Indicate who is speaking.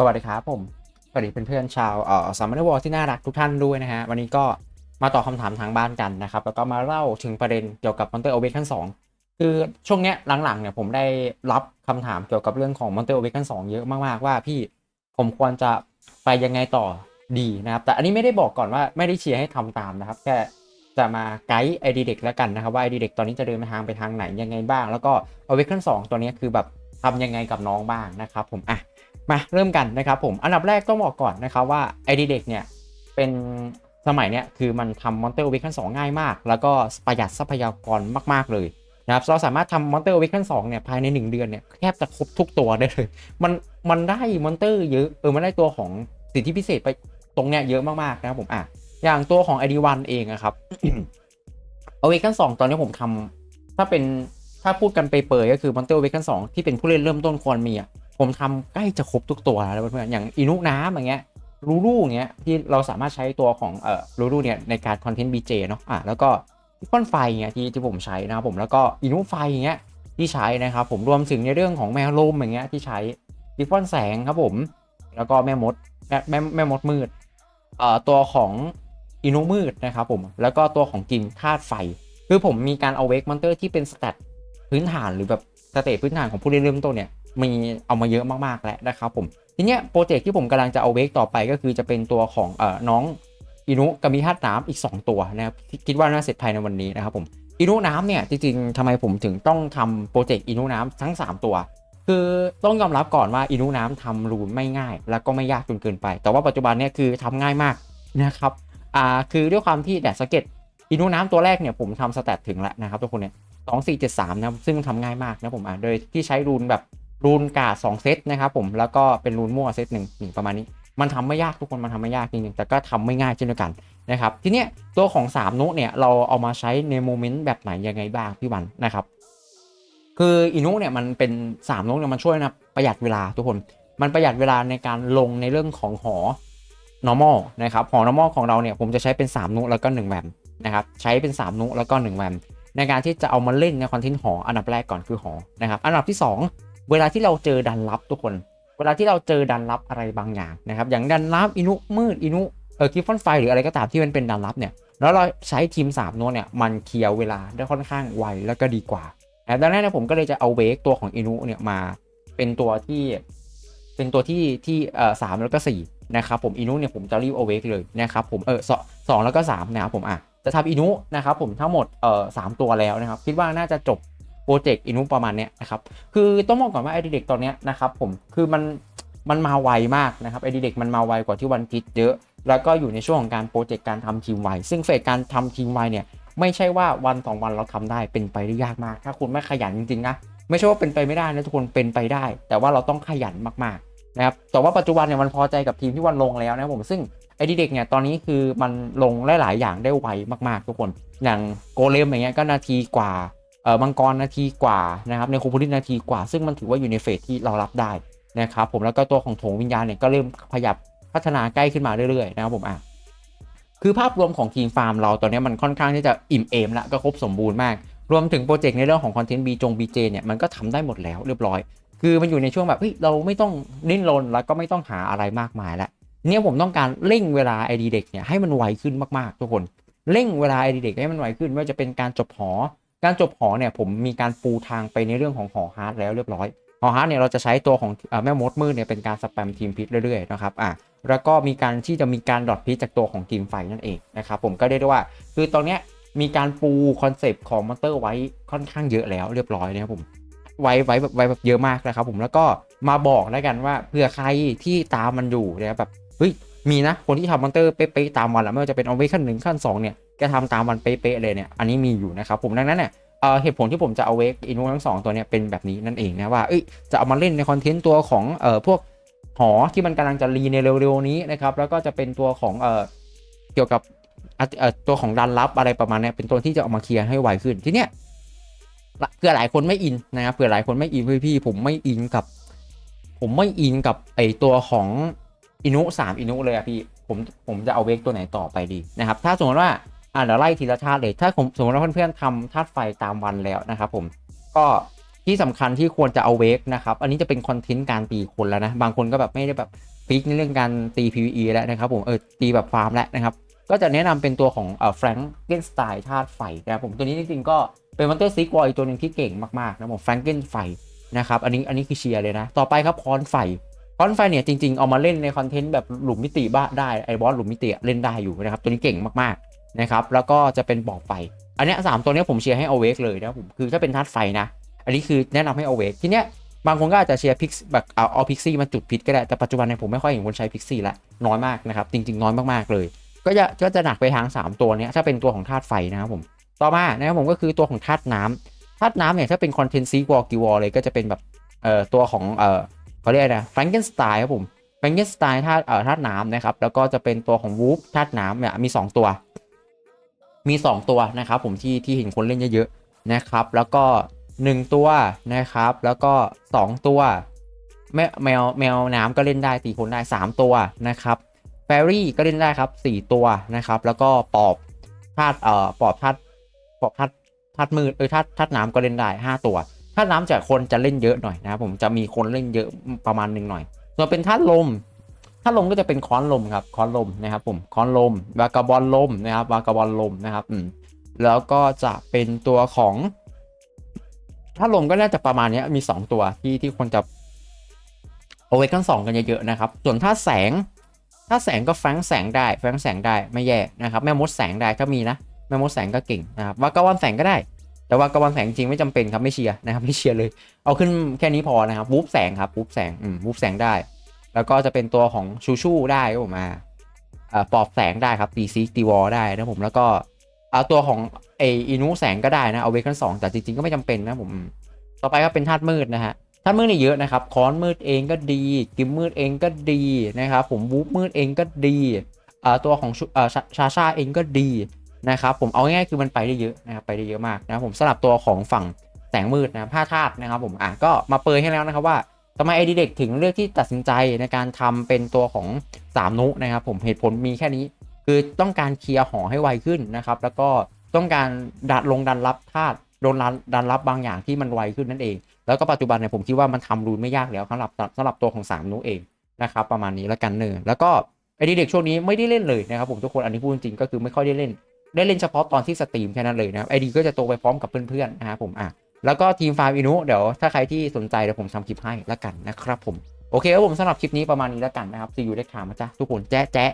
Speaker 1: สวัสดีครับผม สวัสดีเพื่อนๆชาวเอ่อสามนักวอลที่น่ารักทุกท่านด้วยนะฮะ วันนี้ก็มาตอบคำถามทางบ้านกันนะครับ แล้วก็มาเล่าถึงประเด็นเกี่ยวกับ Monster Awake ทั้งสองคือช่วงเนี้ยหลังๆเนี่ยผมได้รับคำถามเกี่ยวกับเรื่องของ Monster Awake ทั้งสองเยอะมากๆว่าพี่ผมควรจะไปยังไงต่อดีนะครับ แต่อันนี้ไม่ได้บอกก่อนว่าไม่ได้เชียร์ให้ทำตามนะครับ แค่จะมาไกด์ไอดีเด็กแล้วกันนะครับว่าไอดีเด็กตอนนี้จะเดินทางไปทางไหนยังไงบ้าง แล้วก็ Awake ทั้งสองตัวเนี้ยคือแบบทำยังไงกับน้องบ้างนะครับผมอะ มาเริ่มกันนะครับผมอันดับแรกต้องบอกก่อนนะครับว่าไอดีเด็กเนี่ยเป็นสมัยเนี้ยคือมันทำมอนเตอร์วิคันสองง่ายมาก แล้วก็ประหยัดทรัพยากรมาก ๆ เลยนะครับเราสามารถทำมอนเตอร์วิคันสองเนี่ยภายใน 1 เดือนเนี่ยแทบจะครบทุกตัวได้เลย มันมันได้มอนเตอร์เยอะเออมันได้ตัวของสิทธิพิเศษไปตรงเนี้ยเยอะมากๆนะครับผมอะอย่างตัวของ ID1 เองอะครับเอาเวกันสองตอนนี้ผมทำถ้าเป็นถ้าพูดกันไปเปยๆก็คือมอนเตอร์เวกันสองที่เป็นผู้เล่นเริ่มต้นควรมีอะ ผมทำใกล้จะครบทุกตัวแล้วเพื่อนๆอย่างอินุน้ำอย่างเงี้ยรูรูอย่างเงี้ยที่เราสามารถใช้ตัวของเอ่อรูรูเนี่ยในการคอนเทนต์บีเจเนาะอะแล้วก็ฟอนไฟเงี้ยที่ที่ผมใช้นะครับผมแล้วก็อินุไฟอย่างเงี้ยที่ใช้นะครับผมรวมถึงในเรื่องของแมวลมอย่างเงี้ยที่ใช้ดิฟอนแสงครับผมแล้วก็แม่มดแม่แม่แม่มดมืดเอ่อตัวของอินุมืดนะครับผมแล้วก็ตัวของกิมธาตุไฟ คือผมมีการเอาเวกมอนเตอร์ที่เป็นสแตทพื้นฐานหรือแบบสเตตพื้นฐานของผู้เล่นเริ่มต้นเนี่ย มีเอามาเยอะมากๆแล้วนะครับผมทีเนี้ยโปรเจกต์ที่ผมกำลังจะเอาเวกต่อไปก็คือจะเป็นตัวของเอ่อน้องอินุกับมีธาตน้ำอีก 2 ตัวนะครับคิดว่าน่าเสร็จภายในวันนี้นะครับผมอินุน้ำเนี่ยจริงๆทำไมผมถึงต้องทำโปรเจกต์อินุน้ำทั้ง 3 ตัว คือต้องยอมรับก่อนว่าอินุน้ำทำรูนไม่ง่าย แล้วก็ไม่ยากจนเกินไป แต่ว่าปัจจุบันเนี่ยคือทำง่ายมากนะครับอ่าคือด้วยความที่แดดสเก็ตอินุน้ำตัวแรกเนี่ยผมทำสแตทถึงแล้วนะครับทุกคนเนี่ยสองสี่เจ็ดสามนะซึ่งทำง่ายมากนะผมอ่าโดยที่ใช้รูนแบบ รูนกาสองเซตนะครับผมแล้วก็เป็นรูนมั่วเซตหนึ่งนี่ประมาณนี้ มันทำไม่ยากทุกคนมันทำไม่ยากจริงๆแต่ก็ทำไม่ง่ายเช่นเดียวกันนะครับทีเนี้ยตัวของ3นุเนี่ยเราเอามาใช้ในโมเมนต์แบบไหนยังไงบ้างพี่วันนะครับคืออินุเนี่ยมันเป็น3นุเนี่ยมันช่วยนะประหยัดเวลาทุกคน มันประหยัดเวลาในการลงในเรื่องของหอ normal นะครับหอ normal ของเราเนี่ยผมจะใช้เป็น3นุแล้วก็1แวมนะครับใช้เป็น3นุแล้วก็1แวมในการที่จะเอามาเล่นในคอนเทนต์หออันดับแรกก่อนคือหอนะครับอันดับที่ 2 เวลาที่เราเจอดันลับทุกคน เวลาที่เราเจอดันลับอะไรบางอย่างนะครับ อย่างดันลับอินุมืดอินุเออกิฟฟอนไฟหรืออะไรก็ตามที่มันเป็นดันลับเนี่ย แล้วเราใช้ทีม3โน้ตเนี่ย มันเคลียร์เวลาได้ค่อนข้างไวแล้วก็ดีกว่าดังนั้นเนี่ยผมก็เลยจะเอาเวกตัวของอินุเนี่ยมาเป็นตัวที่เป็นตัวที่ที่เอ่อสามแล้วก็สี่นะครับผมอินุเนี่ยผมจะรีบเอาเวกเลยนะครับผมเออสสองแล้วก็สามนะครับผมอะจะทำอินุนะครับผมทั้งหมดเอ่อสามตัวแล้วนะครับ คิดว่าน่าจะจบ โปรเจกต์อินุประมาณเนี้ยนะครับคือต้องบอกก่อนว่าไอดีเด็กตอนเนี้ยนะครับผมคือมันมันมาไวมากนะครับไอดีเด็กมันมาไวกว่าที่วันพิทเยอะ แล้วก็อยู่ในช่วงของการโปรเจกต์การทำทีมไวซึ่งเฟสการทำทีมไวเนี่ยไม่ใช่ว่าวันสองวันเราทำได้เป็นไปได้ยากมาก ถ้าคุณไม่ขยันจริงๆนะไม่ใช่ว่าเป็นไปไม่ได้นะทุกคนเป็นไปได้ แต่ว่าเราต้องขยันมากๆนะครับแต่ว่าปัจจุบันเนี่ยมันพอใจกับทีมที่วันลงแล้วนะผมซึ่งไอดีเด็กเนี่ยตอนนี้คือมันลงหลายๆอย่างได้ไวมากๆ ทุกคนอย่างโกเลมอย่างเงี้ยก็นาทีกว่า มังกรนาทีกว่านะครับในโคพูลิสนาทีกว่า ซึ่งมันถือว่าอยู่ในเฟสที่เรารับได้นะครับผมแล้วก็ตัวของโถงวิญญาณเนี่ยก็เริ่มขยับพัฒนาใกล้ขึ้นมาเรื่อยๆนะครับผมอะคือภาพรวมของทีมฟาร์มเราตอนนี้มันค่อนข้างที่จะอิ่มเอมแล้วก็ครบสมบูรณ์มาก รวมถึงโปรเจกต์ในเรื่องของคอนเทนต์บีจงบีเจเนี่ยมันก็ทำได้หมดแล้วเรียบร้อย คือมันอยู่ในช่วงแบบเฮ้ยเราไม่ต้องดิ้นรนแล้วก็ไม่ต้องหาอะไรมากมายแล้วเนี่ยผมต้องการเร่งเวลาไอดีเด็กเนี่ยให้มันไวขึ้นมากๆ ทุกคนเร่งเวลาไอดีเด็กให้มันไวขึ้นไม่ว่าจะเป็นการจบหอ การจบหอเนี่ยผมมีการปูทางไปในเรื่องของหอฮาร์ดแล้วเรียบร้อยหอฮาร์ดเนี่ยเราจะใช้ตัวของแม่มดมืดเนี่ยเป็นการสแปมทีมพิษเรื่อยๆนะครับอะแล้วก็มีการที่จะมีการดอทพิษจากตัวของทีมไฟนั่นเองนะครับผมก็ได้ด้วยว่า คือตอนเนี้ยมีการปูคอนเซปต์ของมอนเตอร์ไว้ค่อนข้างเยอะแล้วเรียบร้อยนะครับผมไว้ไว้แบบไว้แบบเยอะมากนะครับผมแล้วก็มาบอกแล้วกันว่าเผื่อใครที่ตามมันอยู่นี่ยแบบเฮ้ยมีนะคนที่ทำมอนเตอร์เป๊ะๆตามวันแล้วไม่ว่าจะเป็นเอาไว้ขั้นหนึ่งขั้นสองเนี่ย แกทำตามวันเป๊ะๆเลยเนี่ยอันนี้มีอยู่นะครับผมดังนั้นเนี่ยเหตุผลที่ผมจะเอาเวกอินูทั้งสองตัวเนี้ยเป็นแบบนี้นั่นเองนะว่าจะเอามาเล่นในคอนเทนต์ตัวของเอ่อพวกหอที่มันกำลังจะรีในเร็วๆนี้นะครับแล้วก็จะเป็นตัวของเอ่อเกี่ยวกับเออตัวของดันลับอะไรประมาณนี้เป็นตัวที่จะเอามาเคลียร์ให้ไวขึ้นทีเนี้ยเผื่อหลายคนไม่อินนะครับเผื่อหลายคนไม่อินพี่ๆผมไม่อินกับ ผมไม่อินกับไอตัวของอินุสามอินุเลยอะพี่ผมผมจะเอาเวกตัวไหนต่อไปดีนะครับถ้าสมมติว่า อ่าเดี๋ยวไล่ทีละธาตุเลย ถ้าผมสมมติว่าเพื่อนๆทำธาตุไฟตามวันแล้วนะครับผมก็ที่สำคัญที่ควรจะเอาเวกนะครับ อันนี้จะเป็นคอนเทนต์การตีคนแล้วนะ บางคนก็แบบไม่ได้แบบฟิกในเรื่องการตี PVE แล้วนะครับผมเออตีแบบฟาร์มแล้วนะครับ ก็จะแนะนำเป็นตัวของเอ่อแฟรงเกนสไตล์ธาตุไฟนะครับผมตัวนี้จริงๆก็เป็นมอนเตอร์ซิกวอยตัวหนึ่งที่เก่งมากๆนะผมแฟรงเกนไฟนะครับอันนี้อันนี้คือเชียร์เลยนะ ต่อไปครับคอนไฟคอนไฟเนี่ยจริงๆ เอามาเล่นในคอนเทนต์แบบหลุมมิติบ้าได้ไอบอสหลุมมิติเล่นได้อยู่นะครับตัวนี้เก่งมากๆ นะครับแล้วก็จะเป็นบอกไฟอันนี้สามตัวนี้ผมเชียร์ให้เอาเวกเลยนะผมคือถ้าเป็นธาตุไฟนะ อันนี้คือแนะนำให้เอาเวกทีเนี้ยบางคนก็อาจจะเชียร์พิกแบบเอาเอาพิกซี่มาจุดพิษก็ได้ แต่ปัจจุบันเนี่ยผมไม่ค่อยเห็นคนใช้พิกซี่ละน้อยมากนะครับ จริง ๆ น้อยมากๆเลย ก็จะก็จะหนักไปทาง 3 ตัวนี้ถ้าเป็นตัวของธาตุไฟนะครับผมต่อมานะครับผมก็คือตัวของธาตุน้ำธาตุน้ำเนี่ยถ้าเป็นคอนเทนต์ซีวอลกิวอลเลยก็จะเป็นแบบเอ่อตัวของเอ่อเขาเรียกนะแฟรงเกนสไตล์ครับผมแฟรงเกนสไตล์ธาตุเอ่อธาตุน้ำนะครับแล้วก็จะเป็นตัวของวูฟธาตุน้ำเนี่ยมี 2 ตัว มี 2 ตัวนะครับผมที่ที่เห็นคนเล่นเยอะๆนะครับ แล้วก็ 1 ตัวนะครับ แล้วก็ 2 ตัวแมวแมวแมวน้ำก็เล่นได้ตีคนได้ 3 ตัวนะครับแฟรี่ก็เล่นได้ครับ 4 ตัวนะครับ แล้วก็ปอบธาตุเอ่อปอบธาตุปอบธาตุธาตุมืดเออธาตุธาตุน้ำก็เล่นได้ 5 ตัวธาตุน้ำจากคนจะเล่นเยอะหน่อยนะครับผมจะมีคนเล่นเยอะประมาณหนึ่งหน่อย ส่วนเป็นธาตุลม ธาลมก็จะเป็นค้อนลมครับค้อนลมนะครับผมค้อนลมวากาบอลลมนะครับวากาบอลลมนะครับอืมแล้วก็จะเป็นตัวของธาลมก็น่าจะประมาณนี้มี 2 ตัวที่ที่คนจะเอาไว้ทั้งสองกันเยอะๆนะครับ ส่วนธาแสงธาแสงก็แฝงแสงได้แฝงแสงได้ไม่แย่นะครับแม่มดแสงได้ถ้ามีนะแม่มดแสงก็เก่งนะครับวากาบอลแสงก็ได้แต่ว่ากาบอลแสงจริงไม่จำเป็นครับไม่เชียร์นะครับไม่เชียร์เลย เอาขึ้นแค่นี้พอนะครับวูฟแสงครับวูฟแสงอืมวูฟแสงได้ แล้วก็จะเป็นตัวของชูชูได้ครับผมมาเอ่อปอบแสงได้ครับตีซีตีวอลได้นะผมแล้วก็เอาตัวของเออินูแสงก็ได้นะเอาเวกันสองแต่จริงๆก็ไม่จำเป็นนะผม ต่อไปก็เป็นธาตุมืดนะฮะธาตุมืดนี่เยอะนะครับคอนมืดเองก็ดี กิมมืดเองก็ดีนะครับผมวูฟมืดเองก็ดีอ่าตัวของช่าชาชาเองก็ดีนะครับผมเอาง่ายๆคือมันไปได้เยอะนะครับไปได้เยอะมากนะครับผมสำหรับตัวของฝั่งแสงมืดนะผ้าธาตุนะครับผมอะก็มาเปรยให้แล้วนะครับว่า ทำไมไอดีเด็กถึงเลือกที่ตัดสินใจในการทำเป็นตัวของ3นุนะครับผมเหตุผลมีแค่นี้ คือต้องการเคลียร์หอให้ไวขึ้นนะครับ แล้วก็ต้องการดัดลงดันรับธาตุโดนดันดันรับบางอย่างที่มันไวขึ้นนั่นเอง แล้วก็ปัจจุบันเนี่ยผมคิดว่ามันทำรูนไม่ยากแล้วสำหรับสำหรับตัวของ3นุเองนะครับประมาณนี้แล้วกันเนอแล้วก็ไอดีเด็กช่วงนี้ไม่ได้เล่นเลยนะครับผมทุกคนอันนี้พูดจริงก็คือไม่ค่อยได้เล่น ได้เล่นเฉพาะตอนที่สตรีมแค่นั้นเลยนะครับไอดีก็จะโตไปพร้อมกับเพื่อนๆนะครับผมอะ แล้วก็ทีมฟาร์มอินุเดี๋ยวถ้าใครที่สนใจเดี๋ยวผมทำคลิปให้แล้วกันนะครับผม โอเคครับผมสำหรับคลิปนี้ประมาณนี้แล้วกันนะครับซีอูได้ถาวมาจ้ะทุกคนแจ๊ะแจ๊ะ